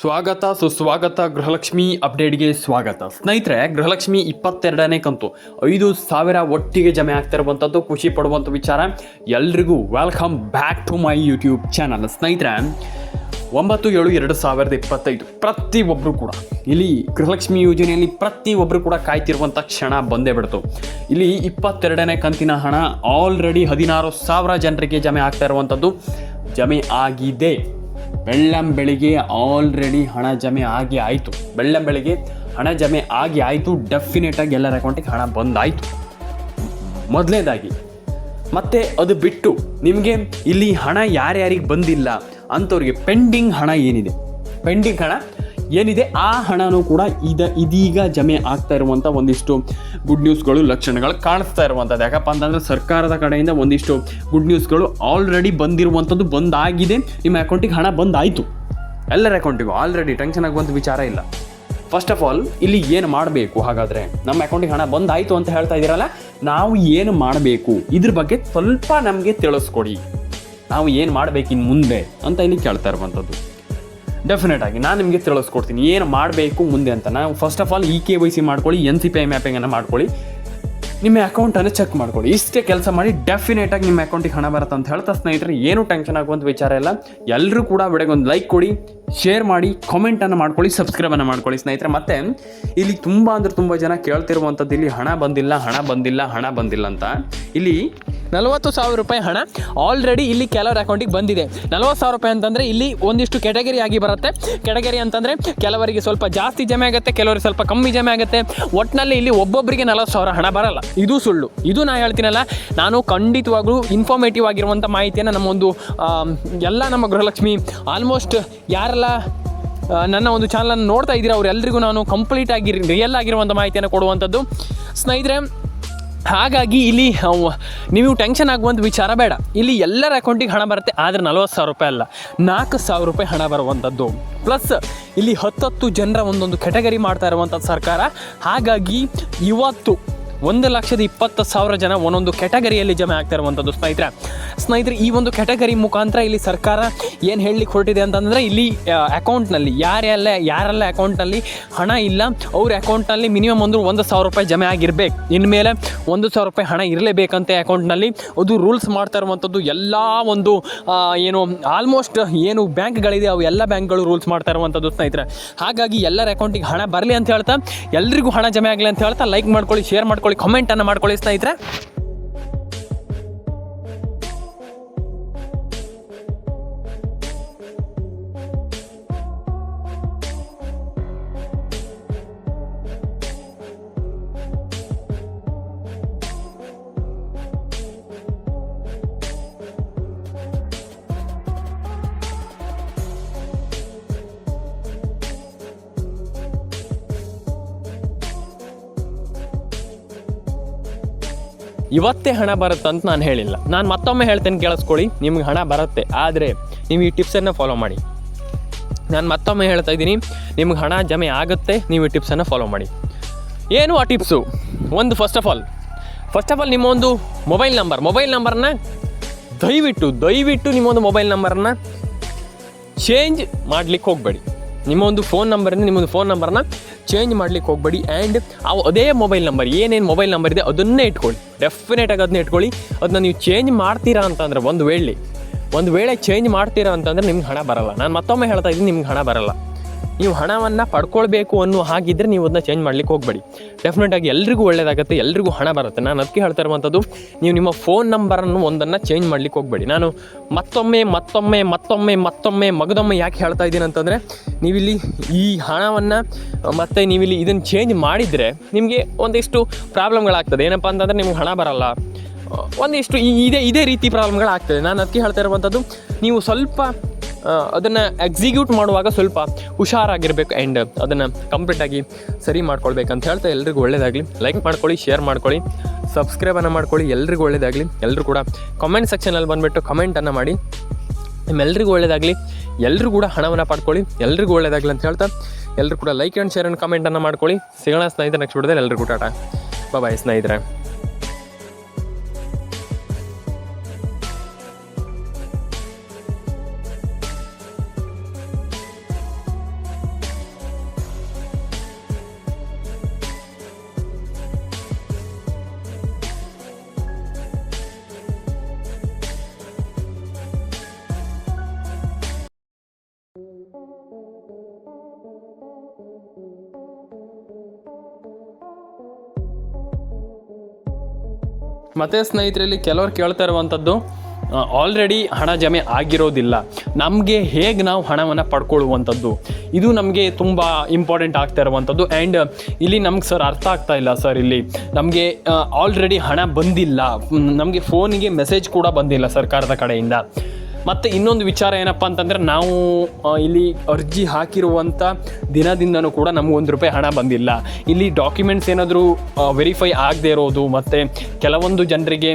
ಸ್ವಾಗತ. ಸುಸ್ವಾಗತ ಗೃಹಲಕ್ಷ್ಮಿ ಅಪ್ಡೇಟ್ಗೆ ಸ್ವಾಗತ. ಸ್ನೇಹಿತರೆ, ಗೃಹಲಕ್ಷ್ಮಿ ಇಪ್ಪತ್ತೆರಡನೇ ಕಂತು. ಐದು ಸಾವಿರ ಒಟ್ಟಿಗೆ ಜಮೆ ಆಗ್ತಿರುವಂಥದ್ದು ಖುಷಿ ಪಡುವಂಥ ವಿಚಾರ. ಎಲ್ರಿಗೂ welcome back to my YouTube channel ಸ್ನೇಹಿತರೆ, ಒಂಬತ್ತು ಏಳು ಎರಡು ಸಾವಿರದ ಇಪ್ಪತ್ತೈದು ಪ್ರತಿಯೊಬ್ಬರು ಕೂಡ, ಇಲ್ಲಿ ಗೃಹಲಕ್ಷ್ಮಿ ಯೋಜನೆಯಲ್ಲಿ ಪ್ರತಿಯೊಬ್ಬರು ಕೂಡ ಕಾಯ್ತಿರುವಂಥ ಕ್ಷಣ ಬಂದೇ ಬಿಡ್ತು. ಇಲ್ಲಿ ಇಪ್ಪತ್ತೆರಡನೇ ಕಂತಿನ ಹಣ ಆಲ್ರೆಡಿ ಹದಿನಾರು ಸಾವಿರ ಜನರಿಗೆ ಜಮೆ ಆಗ್ತಾ ಇರುವಂಥದ್ದು, ಜಮೆ ಆಗಿದೆ. ಬೆಳ್ಳಂ ಬೆಳಿಗ್ಗೆ ಆಲ್ರೆಡಿ ಹಣ ಜಮೆ ಆಗಿ ಆಯಿತು. ಬೆಳ್ಳಂ ಬೆಳಿಗ್ಗೆ ಹಣ ಜಮೆ ಆಗಿ ಆಯಿತು ಡೆಫಿನೆಟಾಗಿ ಎಲ್ಲರ ಅಕೌಂಟಿಗೆ ಹಣ ಬಂದಾಯಿತು. ಮೊದಲನೇದಾಗಿ ಮತ್ತೆ ಅದು ಬಿಟ್ಟು ನಿಮಗೆ ಇಲ್ಲಿ ಹಣ ಯಾರ್ಯಾರಿಗೆ ಬಂದಿಲ್ಲ ಅಂಥವ್ರಿಗೆ ಪೆಂಡಿಂಗ್ ಹಣ ಏನಿದೆ? ಪೆಂಡಿಂಗ್ ಹಣ ಏನಿದೆ? ಆ ಹಣನೂ ಕೂಡ ಇದ, ಇದೀಗ ಜಮೆ ಆಗ್ತಾ ಇರುವಂಥ ಒಂದಿಷ್ಟು ಗುಡ್ ನ್ಯೂಸ್ಗಳು ಲಕ್ಷಣಗಳು ಕಾಣಿಸ್ತಾ ಇರುವಂಥದ್ದು ಯಾಕಪ್ಪ ಅಂತಂದರೆ ಸರ್ಕಾರದ ಕಡೆಯಿಂದ ಒಂದಿಷ್ಟು ಗುಡ್ ನ್ಯೂಸ್ಗಳು ಆಲ್ರೆಡಿ ಬಂದಿರುವಂಥದ್ದು ಬಂದಾಗಿದೆ. ನಿಮ್ಮ ಅಕೌಂಟಿಗೆ ಹಣ ಬಂದಾಯಿತು. ಎಲ್ಲರ ಅಕೌಂಟಿಗೂ ಆಲ್ರೆಡಿ ಟೆನ್ಷನ್ ಆಗುವಂಥ ವಿಚಾರ ಇಲ್ಲ. ಫಸ್ಟ್ ಆಫ್ ಆಲ್ ಇಲ್ಲಿ ಏನು ಮಾಡಬೇಕು ಹಾಗಾದರೆ? ನಮ್ಮ ಅಕೌಂಟಿಗೆ ಹಣ ಬಂದಾಯಿತು ಅಂತ ಹೇಳ್ತಾ ಇದ್ದೀರಲ್ಲ ನಾವು ಏನು ಮಾಡಬೇಕು? ಇದ್ರ ಬಗ್ಗೆ ಸ್ವಲ್ಪ ನಮಗೆ ತಿಳಿಸ್ಕೊಡಿ. ನಾವು ಏನು ಮಾಡಬೇಕು ಇನ್ನು ಮುಂದೆ ಅಂತ ಇಲ್ಲಿ ಕೇಳ್ತಾ ಇರುವಂಥದ್ದು ಡೆಫಿನೆಟ್ ಆಗಿ ನಾನು ನಿಮಗೆ ತಿಳಿಸ್ಕೊಡ್ತೀನಿ. ಏನು ಮಾಡಬೇಕು ಮುಂದೆ ಅಂತ. ನಾವು first of all E K Y C ಮಾಡ್ಕೊಳ್ಳಿ ಎನ್ ಸಿ ಪಿ ಐ ಮ್ಯಾಪಿಂಗನ್ನು ಮಾಡ್ಕೊಳ್ಳಿ. ನಿಮ್ಮ ಅಕೌಂಟನ್ನು ಚೆಕ್ ಮಾಡ್ಕೊಳ್ಳಿ. ಇಷ್ಟೇ ಕೆಲಸ ಮಾಡಿ ಡೆಫಿನೆಟ್ ಆಗಿ ನಿಮ್ಮ ಅಕೌಂಟಿಗೆ ಹಣ ಬರುತ್ತೆ ಅಂತ ಹೇಳ್ತಾ ಸ್ನೇಹಿತರೆ, ಏನು ಟೆನ್ಷನ್ ಆಗುವಂಥ ವಿಚಾರ ಇಲ್ಲ. ಎಲ್ಲರೂ ಕೂಡ ಒಂದು ಲೈಕ್ ಕೊಡಿ ಶೇರ್ ಮಾಡಿ ಕಾಮೆಂಟನ್ನು ಮಾಡ್ಕೊಳ್ಳಿ ಸಬ್ಸ್ಕ್ರೈಬನ್ನು ಮಾಡ್ಕೊಳ್ಳಿ ಸ್ನೇಹಿತರೆ. ಮತ್ತೆ ಇಲ್ಲಿ ತುಂಬ ಅಂದರೆ ತುಂಬ ಜನ ಕೇಳ್ತಿರುವಂಥದ್ದು ಇಲ್ಲಿ ಹಣ ಬಂದಿಲ್ಲ ಹಣ ಬಂದಿಲ್ಲ ಹಣ ಬಂದಿಲ್ಲ ಅಂತ. ಇಲ್ಲಿ ನಲವತ್ತು ಸಾವಿರ ರೂಪಾಯಿ ಹಣ ಆಲ್ರೆಡಿ ಇಲ್ಲಿ ಕೆಲವರ ಅಕೌಂಟಿಗೆ ಬಂದಿದೆ. ನಲವತ್ತು ಸಾವಿರ ರೂಪಾಯಿ ಅಂತಂದರೆ ಇಲ್ಲಿ ಒಂದಿಷ್ಟು ಕೆಟಗರಿ ಆಗಿ ಬರುತ್ತೆ. ಕೆಟಗರಿ ಅಂತಂದರೆ ಕೆಲವರಿಗೆ ಸ್ವಲ್ಪ ಜಾಸ್ತಿ ಜಮೆ ಆಗುತ್ತೆ, ಕೆಲವರಿಗೆ ಸ್ವಲ್ಪ ಕಮ್ಮಿ ಜಮೆ ಆಗುತ್ತೆ. ಒಟ್ಟಿನಲ್ಲಿ ಇಲ್ಲಿ ಒಬ್ಬೊಬ್ಬರಿಗೆ ನಲವತ್ತು ಸಾವಿರ ಹಣ ಬರಲ್ಲ. ಇದು ಸುಳ್ಳು. ಇದು ನಾ ಹೇಳ್ತೀನಲ್ಲ, ನಾನು ಖಂಡಿತವಾಗಲೂ ಇನ್ಫಾರ್ಮೇಟಿವ್ ಆಗಿರುವಂಥ ಮಾಹಿತಿಯನ್ನು ನಮ್ಮ ಒಂದು ಎಲ್ಲ ನಮ್ಮ ಗೃಹಲಕ್ಷ್ಮಿ ಆಲ್ಮೋಸ್ಟ್ ಯಾರೆಲ್ಲ ನನ್ನ ಒಂದು ಚಾನಲನ್ನು ನೋಡ್ತಾ ಇದ್ದೀರಾ ಅವರೆಲ್ಲರಿಗೂ ನಾನು ಕಂಪ್ಲೀಟ್ ಆಗಿ ರಿಯಲ್ ಆಗಿರುವಂಥ ಮಾಹಿತಿಯನ್ನು ಕೊಡುವಂಥದ್ದು. ಸ್ನೇಹಿತರೆ ಹಾಗಾಗಿ ಇಲ್ಲಿ ನೀವು ಟೆನ್ಷನ್ ಆಗುವಂಥ ವಿಚಾರ ಬೇಡ. ಇಲ್ಲಿ ಎಲ್ಲರ ಅಕೌಂಟಿಗೆ ಹಣ ಬರುತ್ತೆ, ಆದರೆ ನಲವತ್ತು ಸಾವಿರ ರೂಪಾಯಿ ಅಲ್ಲ. ನಾಲ್ಕು ಸಾವಿರ ರೂಪಾಯಿ ಹಣ ಬರುವಂಥದ್ದು ಪ್ಲಸ್ ಇಲ್ಲಿ ಹತ್ತತ್ತು ಜನರ ಒಂದೊಂದು ಕೆಟಗರಿ ಮಾಡ್ತಾ ಇರುವಂಥದ್ದು ಸರ್ಕಾರ. ಹಾಗಾಗಿ ಇವತ್ತು ಒಂದು ಲಕ್ಷದ ಇಪ್ಪತ್ತು ಸಾವಿರ ಜನ ಒಂದೊಂದು ಕೆಟಗರಿಯಲ್ಲಿ ಜಮೆ ಆಗ್ತಾ ಇರುವಂಥದ್ದು ಸ್ನೇಹಿತರೆ. ಸ್ನೇಹಿತರೆ, ಈ ಒಂದು ಕೆಟಗರಿ ಮುಖಾಂತರ ಇಲ್ಲಿ ಸರ್ಕಾರ ಏನು ಹೇಳಲಿಕ್ಕೆ ಹೊರಟಿದೆ ಅಂತಂದರೆ ಇಲ್ಲಿ ಅಕೌಂಟ್ನಲ್ಲಿ ಯಾರೆಲ್ಲ ಯಾರೆಲ್ಲ ಅಕೌಂಟ್ನಲ್ಲಿ ಹಣ ಇಲ್ಲ, ಅವ್ರ ಅಕೌಂಟ್ನಲ್ಲಿ ಮಿನಿಮಮ್ ಒಂದು ಒಂದು ಸಾವಿರ ರೂಪಾಯಿ ಜಮೆ ಆಗಿರಬೇಕು. ಇನ್ಮೇಲೆ ಒಂದು ಸಾವಿರ ರೂಪಾಯಿ ಹಣ ಇರಲೇಬೇಕಂತೆ ಅಕೌಂಟ್ನಲ್ಲಿ. ಅದು ರೂಲ್ಸ್ ಮಾಡ್ತಾ ಇರುವಂಥದ್ದು ಎಲ್ಲ ಒಂದು ಏನು ಆಲ್ಮೋಸ್ಟ್ ಏನು ಬ್ಯಾಂಕ್ಗಳಿದೆ, ಅವು ಎಲ್ಲ ಬ್ಯಾಂಕ್ಗಳು ರೂಲ್ಸ್ ಮಾಡ್ತಾ ಇರುವಂಥದ್ದು ಸ್ನೇಹಿತರೆ. ಹಾಗಾಗಿ ಎಲ್ಲರ ಅಕೌಂಟಿಗೆ ಹಣ ಬರಲಿ ಅಂತ ಹೇಳ್ತಾ, ಎಲ್ರಿಗೂ ಹಣ ಜಮೆ ಆಗಲಿ ಅಂತ ಹೇಳ್ತಾ ಲೈಕ್ ಮಾಡ್ಕೊಳ್ಳಿ ಶೇರ್ ಮಾಡ್ಕೊಳ್ಳಿ. ಕಮೆಂಟನ್ನು ಮಾಡ್ಕೊಳ್ಳಿ ಸ್ನೇಹಿತರೆ. ಇವತ್ತೇ ಹಣ ಬರುತ್ತೆ ಅಂತ ನಾನು ಹೇಳಿಲ್ಲ. ನಾನು ಮತ್ತೊಮ್ಮೆ ಹೇಳ್ತೇನೆ ಕೇಳಿಸ್ಕೊಳ್ಳಿ, ನಿಮ್ಗೆ ಹಣ ಬರುತ್ತೆ, ಆದರೆ ನೀವು ಈ ಟಿಪ್ಸನ್ನು ಫಾಲೋ ಮಾಡಿ. ನಾನು ಮತ್ತೊಮ್ಮೆ ಹೇಳ್ತಾ ಇದ್ದೀನಿ, ನಿಮ್ಗೆ ಹಣ ಜಮೆ ಆಗುತ್ತೆ, ನೀವು ಈ ಟಿಪ್ಸನ್ನು ಫಾಲೋ ಮಾಡಿ. ಏನು ಆ ಟಿಪ್ಸು? ಒಂದು first of all first of all ನಿಮ್ಮ ಒಂದು ಮೊಬೈಲ್ ನಂಬರ್ ಮೊಬೈಲ್ ನಂಬರ್ನ ದಯವಿಟ್ಟು ದಯವಿಟ್ಟು ನಿಮ್ಮೊಂದು ಮೊಬೈಲ್ ನಂಬರನ್ನ ಚೇಂಜ್ ಮಾಡ್ಲಿಕ್ಕೆ ಹೋಗಬೇಡಿ. ನಿಮ್ಮ ಒಂದು ಫೋನ್ ನಂಬರಿಂದ ನಿಮ್ಮೊಂದು ಫೋನ್ ನಂಬರ್ನ ಚೇಂಜ್ ಮಾಡ್ಲಿಕ್ಕೆ ಹೋಗಬೇಡಿ. ಆ್ಯಂಡ್ ಅವು ಅದೇ ಮೊಬೈಲ್ ನಂಬರ್ ಏನೇನು ಮೊಬೈಲ್ ನಂಬರ್ ಇದೆ ಅದನ್ನೇ ಇಟ್ಕೊಳ್ಳಿ. ಡೆಫಿನೆಟಾಗಿ ಅದನ್ನ ಇಟ್ಕೊಳ್ಳಿ. ಅದನ್ನ ನೀವು ಚೇಂಜ್ ಮಾಡ್ತೀರಾ ಅಂತಂದ್ರೆ ಒಂದು ವೇಳೆ ಒಂದು ವೇಳೆ ಚೇಂಜ್ ಮಾಡ್ತೀರಾ ಅಂತಂದರೆ ನಿಮ್ಗೆ ಹಣ ಬರಲ್ಲ. ನಾನು ಮತ್ತೊಮ್ಮೆ ಹೇಳ್ತಾ ಇದ್ದೀನಿ, ನಿಮ್ಗೆ ಹಣ ಬರಲ್ಲ. ನೀವು ಹಣವನ್ನು ಪಡ್ಕೊಳ್ಬೇಕು ಅನ್ನೋ ಹಾಗಿದ್ರೆ ನೀವು ಅದನ್ನ ಚೇಂಜ್ ಮಾಡ್ಲಿಕ್ಕೆ ಹೋಗಬೇಡಿ. ಡೆಫಿನೆಟಾಗಿ ಎಲ್ರಿಗೂ ಒಳ್ಳೇದಾಗುತ್ತೆ, ಎಲ್ರಿಗೂ ಹಣ ಬರುತ್ತೆ. ನಾನು ಅದಕ್ಕೆ ಹೇಳ್ತಾ ಇರುವಂಥದ್ದು ನೀವು ನಿಮ್ಮ ಫೋನ್ ನಂಬರನ್ನು ಒಂದನ್ನು ಚೇಂಜ್ ಮಾಡ್ಲಿಕ್ಕೆ ಹೋಗಬೇಡಿ. ನಾನು ಮತ್ತೊಮ್ಮೆ ಮತ್ತೊಮ್ಮೆ ಮತ್ತೊಮ್ಮೆ ಮತ್ತೊಮ್ಮೆ ಮಗದೊಮ್ಮೆ ಯಾಕೆ ಹೇಳ್ತಾ ಇದ್ದೀನಿ ಅಂತಂದರೆ, ನೀವಿಲ್ಲಿ ಈ ಹಣವನ್ನು, ಮತ್ತು ನೀವಿಲ್ಲಿ ಇದನ್ನು ಚೇಂಜ್ ಮಾಡಿದರೆ ನಿಮಗೆ ಒಂದಿಷ್ಟು ಪ್ರಾಬ್ಲಮ್ಗಳಾಗ್ತದೆ. ಏನಪ್ಪ ಅಂತಂದರೆ ನಿಮ್ಗೆ ಹಣ ಬರಲ್ಲ. ಒಂದಿಷ್ಟು ಇದೇ ಇದೇ ರೀತಿ ಪ್ರಾಬ್ಲಮ್ಗಳಾಗ್ತದೆ. ನಾನು ಅದಕ್ಕೆ ಹೇಳ್ತಾ ಇರುವಂಥದ್ದು ನೀವು ಸ್ವಲ್ಪ ಅದನ್ನು ಎಕ್ಸಿಕ್ಯೂಟ್ ಮಾಡುವಾಗ ಸ್ವಲ್ಪ ಹುಷಾರಾಗಿರಬೇಕು ಆ್ಯಂಡ್ ಅದನ್ನು ಕಂಪ್ಲೀಟಾಗಿ ಸರಿ ಮಾಡ್ಕೊಳ್ಬೇಕಂತ ಹೇಳ್ತಾ ಎಲ್ರಿಗೂ ಒಳ್ಳೇದಾಗಲಿ. ಲೈಕ್ ಮಾಡ್ಕೊಳ್ಳಿ ಶೇರ್ ಮಾಡ್ಕೊಳ್ಳಿ ಸಬ್ಸ್ಕ್ರೈಬನ್ನು ಮಾಡ್ಕೊಳ್ಳಿ, ಎಲ್ರಿಗೂ ಒಳ್ಳೇದಾಗಲಿ. ಎಲ್ಲರೂ ಕೂಡ ಕಮೆಂಟ್ ಸೆಕ್ಷನಲ್ಲಿ ಬಂದುಬಿಟ್ಟು ಕಮೆಂಟನ್ನು ಮಾಡಿ. ನಿಮ್ಮೆಲ್ಲರಿಗೂ ಒಳ್ಳೇದಾಗಲಿ. ಎಲ್ಲರೂ ಕೂಡ ಹಣವನ್ನು ಪಡ್ಕೊಳ್ಳಿ. ಎಲ್ರಿಗೂ ಒಳ್ಳೇದಾಗಲಿ ಅಂತ ಹೇಳ್ತಾ ಎಲ್ಲರೂ ಕೂಡ ಲೈಕ್ ಆ್ಯಂಡ್ ಶೇರ್ ಆ್ಯಂಡ್ ಕಮೆಂಟನ್ನು ಮಾಡ್ಕೊಳ್ಳಿ. ಸಿಗೋಣ ಸ್ನೇಹಿತರೆ ನೆಕ್ಸ್ಟ್ ಬಿಡೋದ್ರೆ ಎಲ್ಲರಿಗೂ ಟಾಟಾ. ಬಾಯ್ ಸ್ನೇಹಿತರೆ. ಮತ್ತು ಸ್ನೇಹಿತರಲ್ಲಿ ಕೆಲವರು ಕೇಳ್ತಾ ಇರುವಂಥದ್ದು ಆಲ್ರೆಡಿ ಹಣ ಜಮೆ ಆಗಿರೋದಿಲ್ಲ. ನಮಗೆ ಹೇಗೆ ನಾವು ಹಣವನ್ನು ಪಡ್ಕೊಳ್ಳುವಂಥದ್ದು? ಇದು ನಮಗೆ ತುಂಬ ಇಂಪಾರ್ಟೆಂಟ್ ಆಗ್ತಾ ಇರುವಂಥದ್ದು. ಆ್ಯಂಡ್ ಇಲ್ಲಿ ನಮ್ಗೆ ಸರ್ ಅರ್ಥ ಆಗ್ತಾ ಇಲ್ಲ ಸರ್ ಇಲ್ಲಿ. ನಮಗೆ ಆಲ್ರೆಡಿ ಹಣ ಬಂದಿಲ್ಲ. ನಮಗೆ ಫೋನಿಗೆ ಮೆಸೇಜ್ ಕೂಡ ಬಂದಿಲ್ಲ ಸರ್ಕಾರದ ಕಡೆಯಿಂದ. ಮತ್ತು ಇನ್ನೊಂದು ವಿಚಾರ ಏನಪ್ಪ ಅಂತಂದರೆ ನಾವು ಇಲ್ಲಿ ಅರ್ಜಿ ಹಾಕಿರುವಂಥ ದಿನದಿಂದನೂ ಕೂಡ ನಮ್ಗೆ ಒಂದು ರೂಪಾಯಿ ಹಣ ಬಂದಿಲ್ಲ. ಇಲ್ಲಿ ಡಾಕ್ಯುಮೆಂಟ್ಸ್ ಏನಾದರೂ ವೆರಿಫೈ ಆಗದೆ ಇರೋದು ಮತ್ತು ಕೆಲವೊಂದು ಜನರಿಗೆ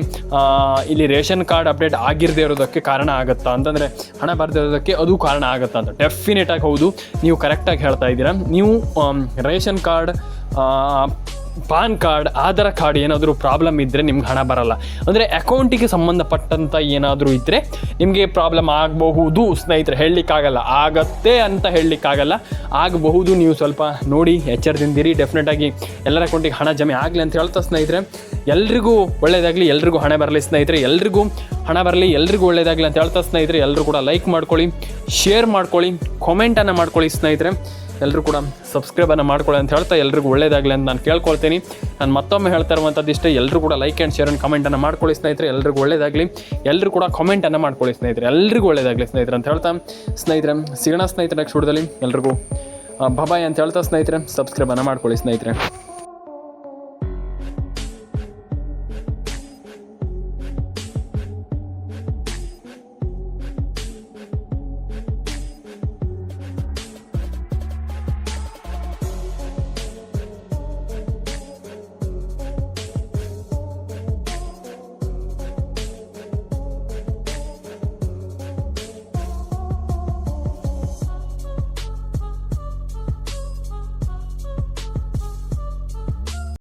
ಇಲ್ಲಿ ರೇಷನ್ ಕಾರ್ಡ್ ಅಪ್ಡೇಟ್ ಆಗಿರದೇ ಇರೋದಕ್ಕೆ ಕಾರಣ ಆಗುತ್ತಾ? ಅಂತಂದರೆ ಹಣ ಬರದೇ ಇರೋದಕ್ಕೆ ಅದು ಕಾರಣ ಆಗುತ್ತಾ ಅಂತ. ಡೆಫಿನೆಟಾಗಿ ಹೌದು, ನೀವು ಕರೆಕ್ಟಾಗಿ ಹೇಳ್ತಾ ಇದ್ದೀರಾ. ನೀವು ration card PAN card, Aadhaar card ಏನಾದರೂ ಪ್ರಾಬ್ಲಮ್ ಇದ್ದರೆ ನಿಮ್ಗೆ ಹಣ ಬರಲ್ಲ. ಅಂದರೆ ಅಕೌಂಟಿಗೆ ಸಂಬಂಧಪಟ್ಟಂಥ ಏನಾದರೂ ಇದ್ದರೆ ನಿಮಗೆ ಪ್ರಾಬ್ಲಮ್ ಆಗಬಹುದು. ಸ್ನೇಹಿತರೆ, ಹೇಳಲಿಕ್ಕಾಗಲ್ಲ. ಆಗತ್ತೆ ಅಂತ ಹೇಳಲಿಕ್ಕಾಗಲ್ಲ. ಆಗಬಹುದು. ನೀವು ಸ್ವಲ್ಪ ನೋಡಿ ಎಚ್ಚರದಿಂದಿರಿ ಡೆಫಿನೆಟಾಗಿ ಎಲ್ಲರ ಅಕೌಂಟಿಗೆ ಹಣ ಜಮೆ ಆಗಲಿ ಅಂತ ಹೇಳ್ತಾ ಸ್ನೇಹಿತರೆ. ಎಲ್ರಿಗೂ ಒಳ್ಳೆಯದಾಗಲಿ ಎಲ್ರಿಗೂ ಹಣ ಬರಲಿ ಸ್ನೇಹಿತರೆ. ಎಲ್ರಿಗೂ ಹಣ ಬರಲಿ, ಎಲ್ರಿಗೂ ಒಳ್ಳೆಯದಾಗಲಿ ಅಂತ ಹೇಳ್ತಾ ಸ್ನೇಹಿತರೆ. ಎಲ್ಲರೂ ಕೂಡ ಲೈಕ್ ಮಾಡ್ಕೊಳ್ಳಿ ಶೇರ್ ಮಾಡ್ಕೊಳ್ಳಿ ಕಾಮೆಂಟನ್ನು ಮಾಡ್ಕೊಳ್ಳಿ ಸ್ನೇಹಿತರೆ. ಎಲ್ಲರೂ ಕೂಡ ಸಬ್ಸ್ಕ್ರೈಬನ್ನು ಮಾಡ್ಕೊಳ್ಳಿ ಅಂತ ಹೇಳ್ತಾ ಎಲ್ರಿಗೂ ಒಳ್ಳೇದಾಗಲಿ ಅಂತ ನಾನು ಕೇಳ್ಕೊಳ್ತೀನಿ. ನಾನು ಮತ್ತೊಮ್ಮೆ ಹೇಳ್ತಾ ಇರುವಂಥದ್ದು ಇಷ್ಟೇ ಎಲ್ಲರೂ ಕೂಡ ಲೈಕ್ ಆ್ಯಂಡ್ ಶೇರ್ ಆ್ಯಂಡ್ ಕಮೆಂಟನ್ನು ಮಾಡ್ಕೊಳ್ಳಿ ಸ್ನೇಹಿತರೆ ಎಲ್ಲರಿಗೂ ಒಳ್ಳೇದಾಗಲಿ. ಎಲ್ಲರೂ ಕೂಡ ಕಮೆಂಟನ್ನು ಮಾಡ್ಕೊಳ್ಳಿ ಸ್ನೇಹಿತರೆ, ಎಲ್ರಿಗೂ ಒಳ್ಳೇದಾಗಲಿ ಸ್ನೇಹಿತರೆ ಅಂತ ಹೇಳ್ತಾ ಸ್ನೇಹಿತರೆ, ಸಿಗೋಣ ಸ್ನೇಹಿತರೆ ನೆಕ್ಸ್ಟ್ ಎಲ್ರಿಗೂ. ಬಬಾಯ್ ಅಂತ ಹೇಳ್ತಾ ಸ್ನೇಹಿತರೆ ಸಬ್ಸ್ಕ್ರೈಬನ್ನು ಮಾಡ್ಕೊಳ್ಳಿ ಸ್ನೇಹಿತರೆ.